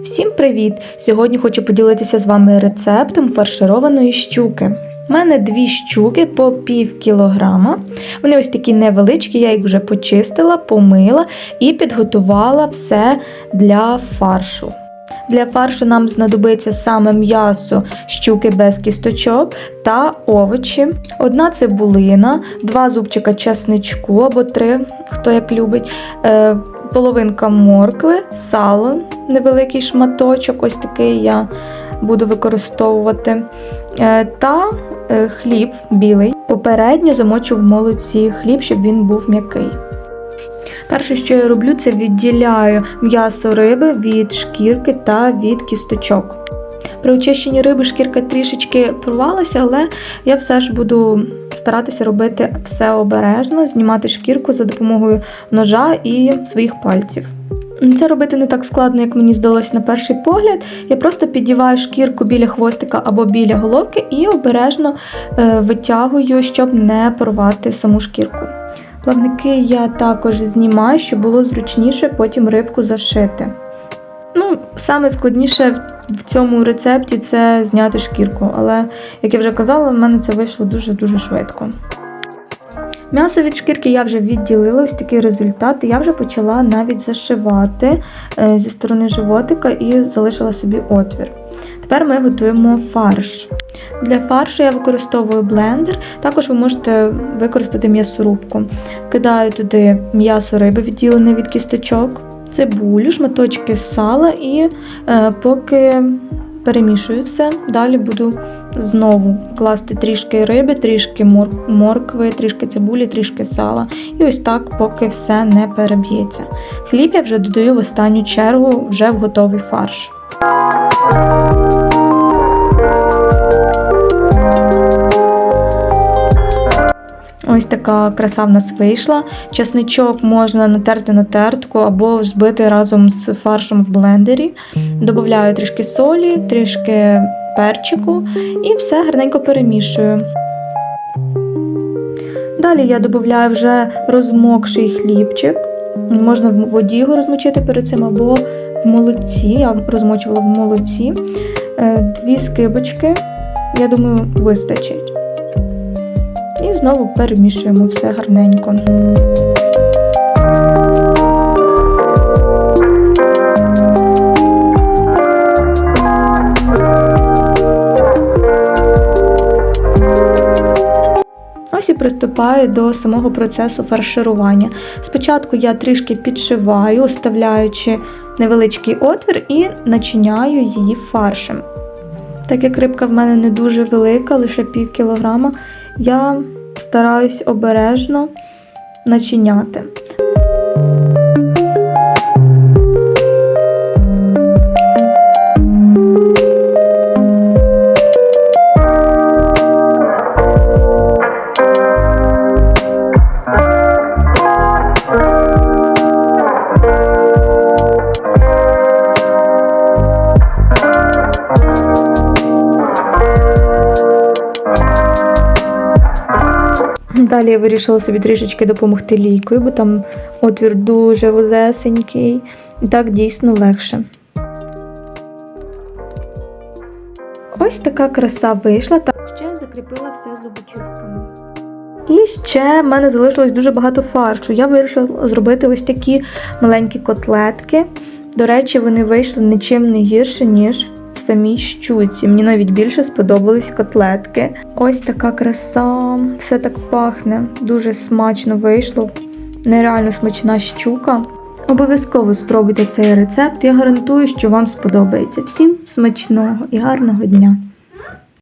Всім привіт! Сьогодні хочу поділитися з вами рецептом фаршированої щуки. У мене дві щуки по пів кілограма. Вони ось такі невеличкі, я їх вже почистила, помила і підготувала все для фаршу. Для фаршу нам знадобиться саме м'ясо щуки без кісточок та овочі, одна цибулина, два зубчика чесничку або три, хто як любить, е, половинка моркви, сало, невеликий шматочок, ось такий я буду використовувати, е, та е, хліб білий. Попередньо замочу в молоці хліб, щоб він був м'який. Перше, що я роблю, це відділяю м'ясо риби від шкірки та від кісточок. При очищенні риби шкірка трішечки порвалася, але я все ж буду старатися робити все обережно, знімати шкірку за допомогою ножа і своїх пальців. Це робити не так складно, як мені здалося на перший погляд. Я просто піддіваю шкірку біля хвостика або біля головки і обережно е, витягую, щоб не порвати саму шкірку. Плавники я також знімаю, щоб було зручніше потім рибку зашити. Ну, саме складніше в цьому рецепті це зняти шкірку, але, як я вже казала, в мене це вийшло дуже-дуже швидко. М'ясо від шкірки я вже відділила, ось такий результат. Я вже почала навіть зашивати е, зі сторони животика і залишила собі отвір. Тепер ми готуємо фарш. Для фаршу я використовую блендер, також ви можете використати м'ясорубку. Кидаю туди м'ясо риби, відділене від кісточок, цибулю, шматочки сала і е, поки перемішую все, далі буду знову класти трішки риби, трішки мор- моркви, трішки цибулі, трішки сала. І ось так, поки все не переб'ється. Хліб я вже додаю в останню чергу вже в готовий фарш. Ось така краса в нас вийшла. Часничок можна натерти на тертку або збити разом з фаршем в блендері. Добавляю трішки солі, трішки перчику і все гарненько перемішую. Далі я додаю вже розмокший хлібчик. Можна в воді його розмочити перед цим або в молоці. Я розмочувала в молоці. Е, Дві скибочки, я думаю, вистачить. І знову перемішуємо все гарненько. Ось і приступаю до самого процесу фарширування. Спочатку я трішки підшиваю, оставляючи невеличкий отвір і начиняю її фаршем. Так як рибка в мене не дуже велика, лише пів кілограма, я стараюсь обережно начиняти. Далі я вирішила собі трішечки допомогти лійкою, бо там отвір дуже вузесенький, і так дійсно легше. Ось така краса вийшла. Та ще закріпила все зубочистками. І ще в мене залишилось дуже багато фаршу. Я вирішила зробити ось такі маленькі котлетки. До речі, вони вийшли нічим не гірше, ніж самій щуці. Мені навіть більше сподобались котлетки. Ось така краса, все так пахне, дуже смачно вийшло. Нереально смачна щука. Обов'язково спробуйте цей рецепт. Я гарантую, що вам сподобається. Всім смачного і гарного дня!